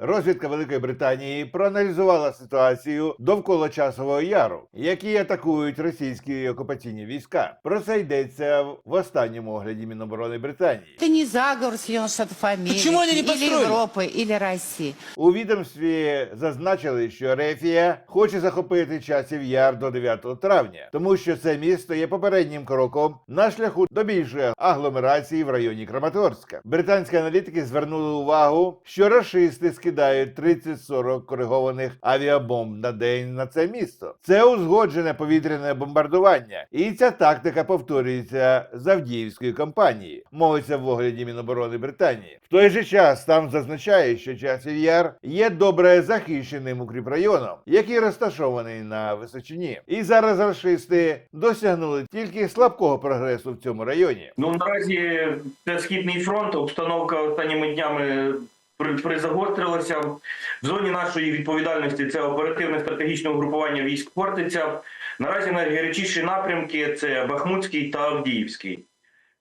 Розвідка Великої Британії проаналізувала ситуацію довкола часового яру, які атакують російські окупаційні війська. Про це йдеться в останньому огляді Міноборони Британії. Это не заговор Соединенных Штатов Америки, Почему они не или построили? Европы, или России. У відомстві зазначили, що Рефія хоче захопити часів яр до 9 травня, тому що це місто є попереднім кроком на шляху до більшої агломерації в районі Краматорська. Британські аналітики звернули увагу, що рашисти скидають 30-40 коригованих авіабомб на день на це місто. Це узгоджене повітряне бомбардування, і ця тактика повторюється з Авдіївської кампанії. Мовиться в огляді Міноборони Британії. В той же час там зазначає, що часів яр є добре захищеним укріпрайоном, який розташований на височині. І зараз рашисти досягнули тільки слабкого прогресу в цьому районі. Ну наразі це східний фронт. Обстановка останніми днями призагострилася. В зоні нашої відповідальності це оперативне стратегічне угрупування військ Хортиця. Наразі найгарячіші напрямки це Бахмутський та Авдіївський.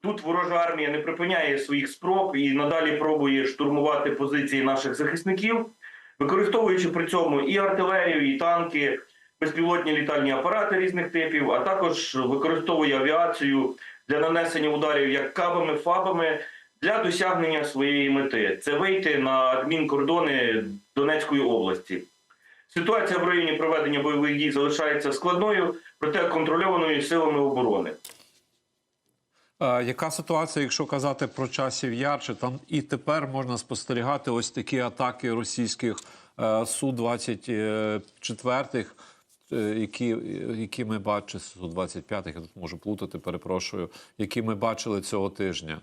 Тут ворожа армія не припиняє своїх спроб і надалі пробує штурмувати позиції наших захисників, використовуючи при цьому і артилерію, і танки, безпілотні літальні апарати різних типів, а також використовує авіацію для нанесення ударів як кабами, фабами для досягнення своєї мети це вийти на адмінкордони Донецької області. Ситуація в районі проведення бойових дій залишається складною, проте контрольованою силами оборони. Е, Яка ситуація, якщо казати про часів яр, чи там і тепер можна спостерігати ось такі атаки російських е, су 24 які, які ми бачили, су 25 я тут можу плутати, перепрошую, які ми бачили цього тижня.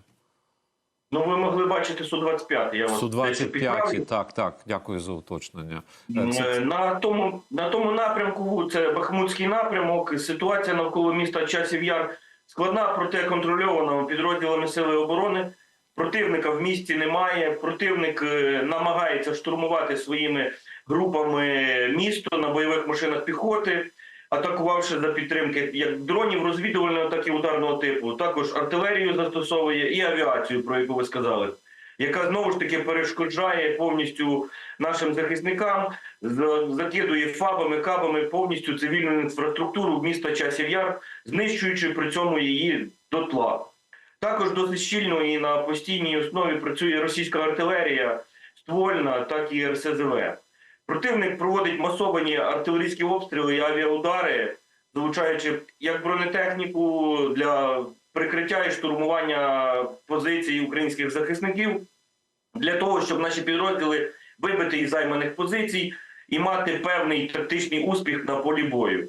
Ну, ви могли бачити Су-25. Я вас Су дещо підправлю. 25 так, так, дякую за уточнення. Е, Е, Це, На тому, на тому напрямку, це Бахмутський напрямок. Ситуація навколо міста Часів Яр складна, проте контрольована підрозділами Сили оборони. Противника в місті немає. Противник е, намагається штурмувати своїми групами місто на бойових машинах піхоти, атакувавши за підтримки як дронів розвідувального, так і ударного типу. Також артилерію застосовує і авіацію, про яку ви сказали, яка знову ж таки перешкоджає повністю нашим захисникам, за- закидує фабами, кабами повністю цивільну інфраструктуру міста Часів Яр, знищуючи при цьому її дотла. Також досить щільно і на постійній основі працює російська артилерія, ствольна, так і РСЗВ. Противник проводить масовані артилерійські обстріли і авіаудари, залучаючи як бронетехніку для прикриття і штурмування позицій українських захисників, для того, щоб наші підрозділи вибити із займаних позицій і мати певний тактичний успіх на полі бою.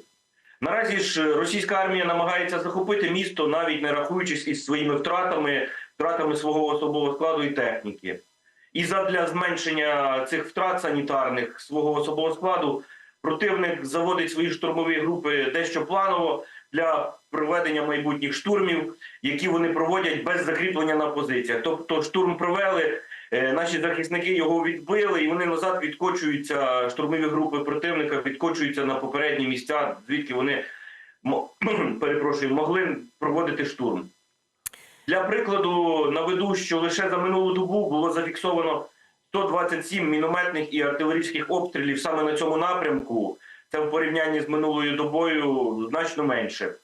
Наразі ж російська армія намагається захопити місто, навіть не рахуючись із своїми втратами, втратами свого особового складу і техніки. І задля зменшення цих втрат санітарних свого особового складу противник заводить свої штурмові групи дещо планово для проведення майбутніх штурмів, які вони проводять без закріплення на позиціях. Тобто штурм провели, е, наші захисники його відбили, і вони назад відкочуються. Штурмові групи противника відкочуються на попередні місця, звідки вони перепрошую, могли проводити штурм. Для прикладу наведу, що лише за минулу добу було зафіксовано 127 мінометних і артилерійських обстрілів саме на цьому напрямку. Це в порівнянні з минулою добою значно менше.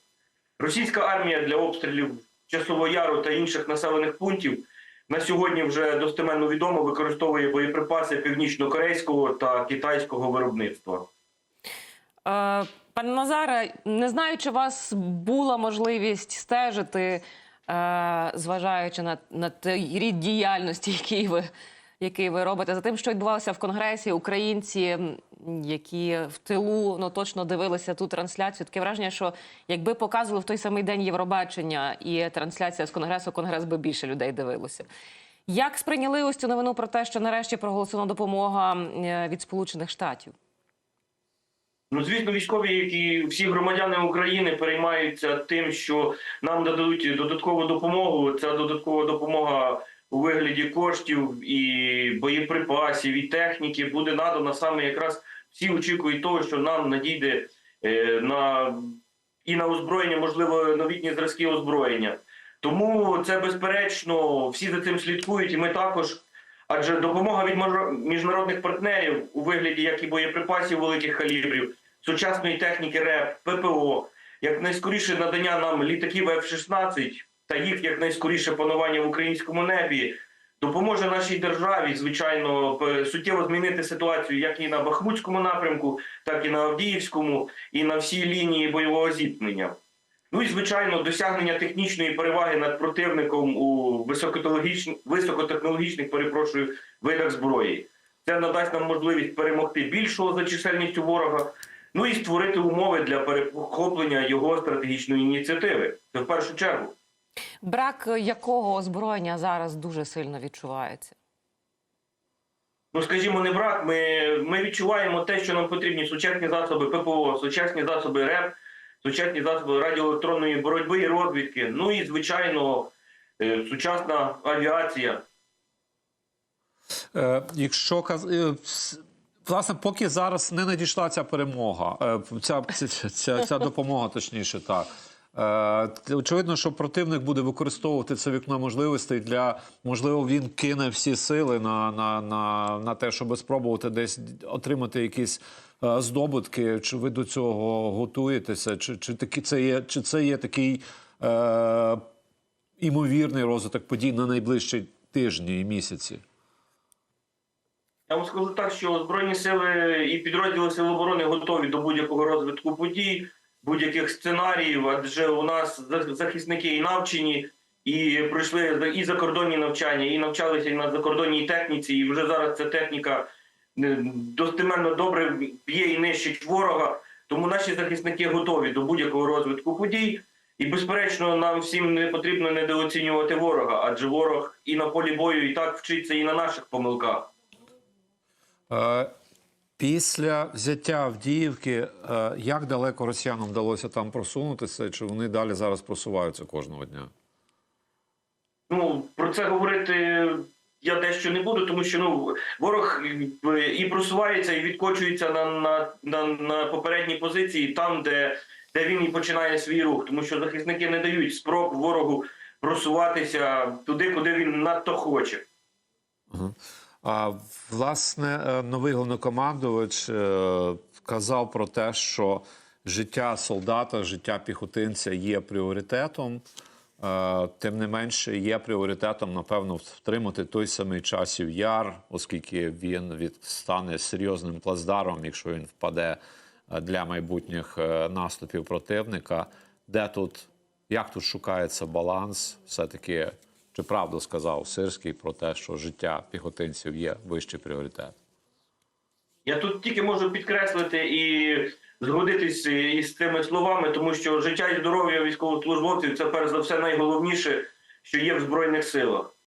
Російська армія для обстрілів Часового Яру та інших населених пунктів на сьогодні вже достеменно відомо використовує боєприпаси північно-корейського та китайського виробництва. Е, Пане Назаре, не знаю, чи у вас була можливість стежити, зважаючи на, на той рід діяльності, який ви, який ви робите, за тим, що відбувалося в Конгресі, українці, які в тилу ну, точно дивилися ту трансляцію. Таке враження, що якби показували в той самий день Євробачення і трансляція з Конгресу, Конгрес би більше людей дивилося. Як сприйняли ось цю новину про те, що нарешті проголосована допомога е, від Сполучених Штатів? Ну, звісно, військові, як і всі громадяни України, переймаються тим, що нам дадуть додаткову допомогу. Ця додаткова допомога у вигляді коштів і боєприпасів, і техніки буде надана саме якраз всі очікують того, що нам надійде е, на і на озброєння, можливо, новітні зразки озброєння. Тому це безперечно, всі за цим слідкують, і ми також. Адже допомога від міжнародних партнерів у вигляді як і боєприпасів великих калібрів, сучасної техніки РЕП, ППО, якнайскоріше надання нам літаків F-16 та їх якнайскоріше панування в українському небі допоможе нашій державі, звичайно, суттєво змінити ситуацію як і на Бахмутському напрямку, так і на Авдіївському, і на всій лінії бойового зіткнення. Ну і звичайно, досягнення технічної переваги над противником у високотехнологічних перепрошую видах зброї. Це надасть нам можливість перемогти більшого за чисельністю ворога, ну і створити умови для перехоплення його стратегічної ініціативи. Це в першу чергу. Брак якого озброєння зараз дуже сильно відчувається? Ну, скажімо, не брак. Ми, ми відчуваємо те, що нам потрібні сучасні засоби ППО, сучасні засоби РЕП, сучасні засоби радіоелектронної боротьби і розвідки. Ну і звичайно, е, сучасна авіація. Е, якщо каз- е, власне, поки зараз не надійшла ця перемога, е, ця, ця, ця, ця допомога, точніше, так. Е, очевидно, що противник буде використовувати це вікно можливостей для можливо, він кине всі сили на, на, на, на те, щоб спробувати десь отримати якісь е, здобутки. Чи ви до цього готуєтеся? Чи, чи такі це є, чи це є такий е, імовірний розвиток подій на найближчі тижні і місяці? Я вам скажу так, що Збройні сили і підрозділи Сил оборони готові до будь-якого розвитку подій, будь-яких сценаріїв, адже у нас захисники і навчені, і пройшли і закордонні навчання, і навчалися і на закордонній техніці, і вже зараз ця техніка е, достеменно добре б'є і нищить ворога. Тому наші захисники готові до будь-якого розвитку подій. І, безперечно, нам всім не потрібно недооцінювати ворога, адже ворог і на полі бою і так вчиться і на наших помилках. Е, Після взяття Авдіївки, е, як далеко росіянам вдалося там просунутися, чи вони далі зараз просуваються кожного дня? Ну, про це говорити я дещо не буду, тому що ну, ворог е, і просувається, і відкочується на, на, на, на попередній позиції, там, де, де він і починає свій рух, тому що захисники не дають спроб ворогу просуватися туди, куди він надто хоче. А власне, е, новий головнокомандувач е, казав про те, що життя солдата, життя піхотинця є пріоритетом. Е, Тим не менше, є пріоритетом, напевно, втримати той самий часів яр, оскільки він від стане серйозним плацдаром, якщо він впаде для майбутніх наступів противника. Де тут, як тут шукається баланс? Все-таки чи правду сказав Сирський про те, що життя піхотинців є вищий пріоритет? Я тут тільки можу підкреслити і згодитись із цими словами, тому що життя і здоров'я військовослужбовців це перш за все найголовніше, що є в збройних силах.